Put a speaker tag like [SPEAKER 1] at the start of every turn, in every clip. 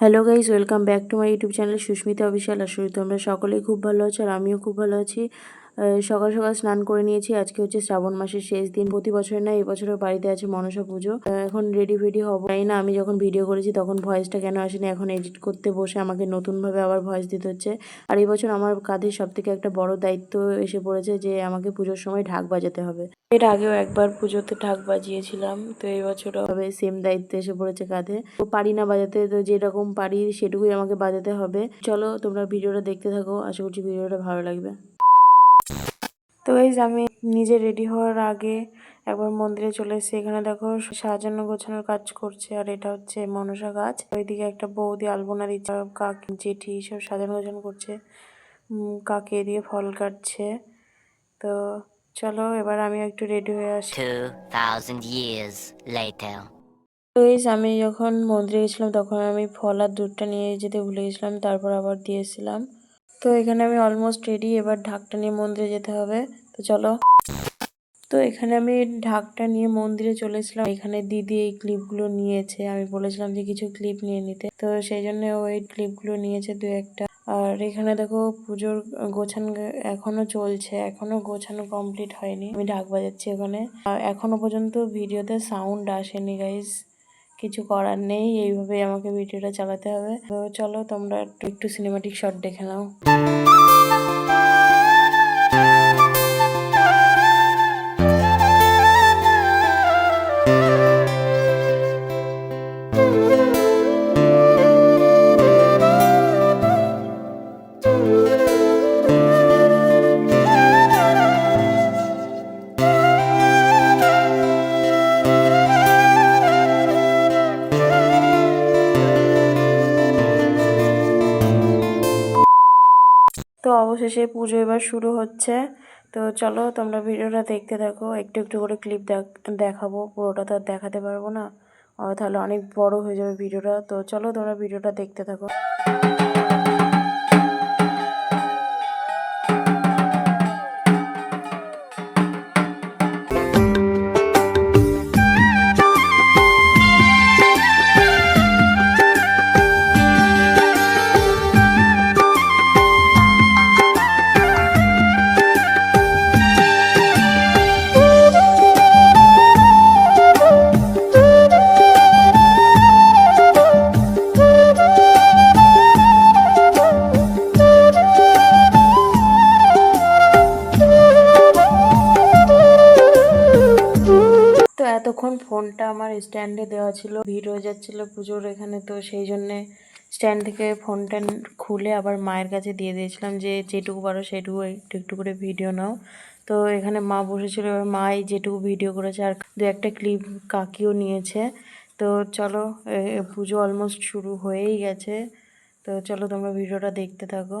[SPEAKER 1] Hello guys welcome back to my YouTube channel Susmita official আসলে তোমরা সকলেই খুব ভালো আছো আর আমিও খুব ভালো আছি। সকাল সকাল স্নান করে নিয়েছি। আজকে হচ্ছে শ্রাবণ মাসের শেষ দিন। প্রতি বছর না এই বছরের বাড়িতে আছে মনসা পুজো। এখন রেডি ফেডি হব। জানি না, আমি যখন ভিডিও করেছি তখন ভয়েসটা কেন আসেনি? এখন এডিট করতে বসে আমাকে নতুনভাবে আবার ভয়েস দিতে হচ্ছে। আর এবছর আমার কাঁধে সব থেকে একটা বড় দায়িত্ব এসে পড়েছে যে আমাকে পুজোর সময় ঢাক বাজাতে হবে। এর আগেও একবার পুজোতে ঢাক বাজিয়েছিলাম, তো এই বছরও হবে সেম দায়িত্ব এসে পড়েছে কাঁধে। তো পারি না বাজাতে, তো যেরকম পারি সেটুকুই আমাকে বাজাতে হবে। চলো, তোমরা ভিডিওটা দেখতে থাকো। আশা করছি ভিডিওটা ভালো লাগবে। তো গাইজ আমি নিজে রেডি হওয়ার আগে একবার মন্দিরে চলে এসেছি। এখানে দেখো সাজানো গোছানোর কাজ করছে আর এটা হচ্ছে মনসা গাছ। ওইদিকে একটা বৌদি আলপনা দিচ্ছে কাক জেঠি সব সাজানো গোছানো করছে কাকে দিয়ে ফল কাটছে। তো চলো এবার আমি একটু রেডি হয়ে আসি।
[SPEAKER 2] 2,000 years later.
[SPEAKER 1] তো এই আমি যখন মন্দিরে গেছিলাম তখন আমি ফল আর দুধটা নিয়ে যেতে ভুলে গেছিলাম তারপর আবার দিয়েছিলাম তো এখানে আমি অলমোস্ট রেডি এবার ঢাকটা নিয়ে মন্দিরে যেতে হবে। তো চলো। তো এখানে আমি ঢাকটা নিয়ে মন্দিরে চলে এসেছিলাম। এখানে দিদি এই ক্লিপগুলো নিয়েছে। আমি বলেছিলাম যে কিছু ক্লিপ নিয়ে নিতে। তো সেই জন্য ওই ক্লিপগুলো নিয়েছে দু একটা। আর এখানে দেখো পুজোর গোছান এখনও চলছে। এখনও গোছানো কমপ্লিট হয়নি। আমি ঢাক বাজাচ্ছি ওখানে। এখনও পর্যন্ত ভিডিওতে সাউন্ড আসেনি গাইস কিছু করার নেই, এইভাবেই আমাকে ভিডিওটা চালাতে হবে। তো চলো তোমরা একটু সিনেমাটিক শট দেখে নাও। অবশেষে পুজো এবার শুরু হচ্ছে। তো চলো তোমরা ভিডিওটা দেখতে থাকো। একটু একটু করে ক্লিপ দেখাবো। পুরোটা তো আর দেখাতে পারব না। তাহলে অনেক বড় হয়ে যাবে ভিডিওটা। তো চলো তোমরা ভিডিওটা দেখতে থাকো। এতক্ষণ ফোনটা আমার স্ট্যান্ডে দেওয়া ছিল। ভিড় হয়ে যাচ্ছিল পুজোর এখানে, তো সেই জন্যে স্ট্যান্ড থেকে ফোনটা খুলে আবার মায়ের কাছে দিয়ে দিয়েছিলাম যে, যেটুকু পারো সেটুকু একটু একটু করে ভিডিও নাও। তো এখানে মা বসেছিল, এবার মাই যেটুকু ভিডিও করেছে, আর দু একটা ক্লিপ কাকিও নিয়েছে। তো চলো পুজো অলমোস্ট শুরু হয়েই গেছে। তো চলো তোমরা ভিডিওটা দেখতে থাকো।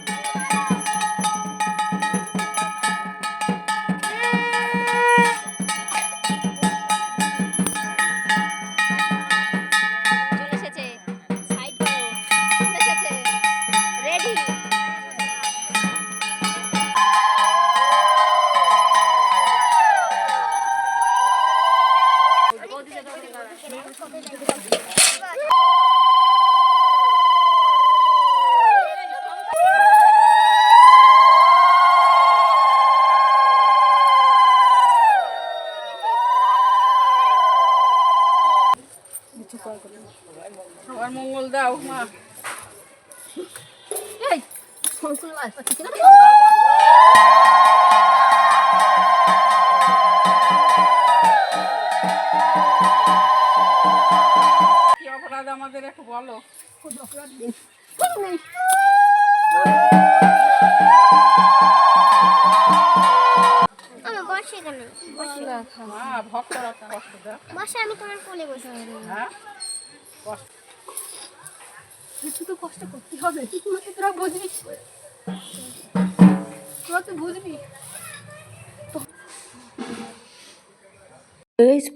[SPEAKER 3] মঙ্গল দাও মা কি অপরাধ অপরাধ আমাদের একটু বলো
[SPEAKER 4] বসে এখানে বসে
[SPEAKER 3] হ্যাঁ ভক্তরা কষ্ট দেয়
[SPEAKER 4] বসে আমি তোমার কোলে বসে
[SPEAKER 3] হ্যাঁ
[SPEAKER 5] কিছু তো কষ্ট করতে হবে। তোরা বুঝবি। তোরা তো বুঝবি।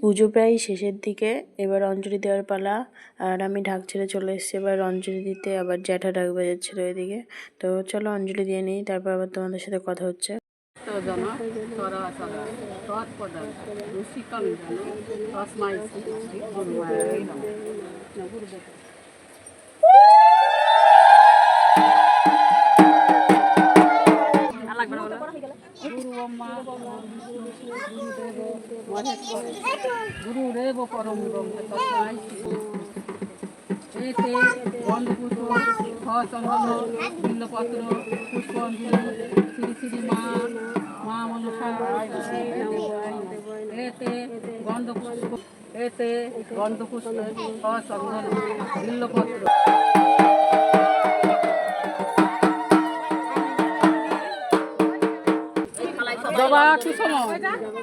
[SPEAKER 1] পুজো প্রায় শেষের দিকে। এবার অঞ্জলি দেওয়ার পালা। আর আমি ঢাক ছেড়ে চলে এসেছি। এবার অঞ্জলি দিতে আবার জ্যাঠা ঢাক বাজাচ্ছিল এদিকে। তো চলো অঞ্জলি দিয়ে নিই তারপর আবার তোমাদের সাথে কথা হচ্ছে।
[SPEAKER 3] তো গুরুদেব পরম ব্রহ্ম তস্মাই এতে গন্ধপুষ্প, সচন্দন বিল্লপত্র পুষ্পাঞ্জলি শ্রী শ্রী মা মা মনসা এতে গন্ধপুষ্প জবা কুসুম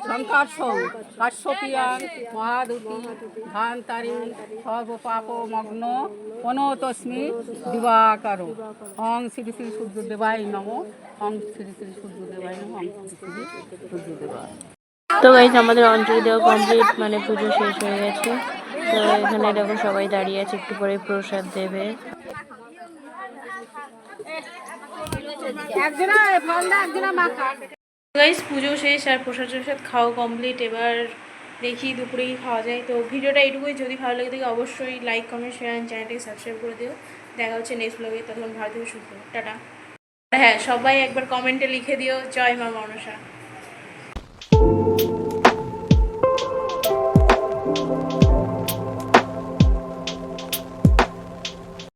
[SPEAKER 3] শঙ্কর্ষণ কাশ্যপিয়াং মহাদুতি ধান্তারি সর্বপাপ মগ্ন অনতস্মি দিবাকার। অং শ্রী শ্রী সূর্যদেবায় নম অং শ্রী শ্রী সূর্যদেবায় নম অং শ্রী
[SPEAKER 1] তো গাইজ আমাদের অঞ্জলি দেওয়া কমপ্লিট মানে পুজো শেষ হয়ে গেছে। তো এখানে দেখো সবাই দাঁড়িয়ে আছে একটু পরে প্রসাদ দেবে।
[SPEAKER 3] একজনা একজনা মাখা
[SPEAKER 1] গাইজ পুজো শেষ আর প্রসাদ প্রসাদ খাওয়া কমপ্লিট এবার দেখি দুপুরে খাওয়া যায়। তো ভিডিওটা এইটুকুই। যদি ভালো লাগে থাকে অবশ্যই লাইক কমেন্ট শেয়ার অ্যান্ড চ্যানেলটাকে সাবস্ক্রাইব করে দিও। দেখা হচ্ছে নেক্সট ব্লগে তখন ভালো থেকে টাটা। হ্যাঁ সবাই একবার কমেন্টে লিখে দিও। জয় মা মনসা।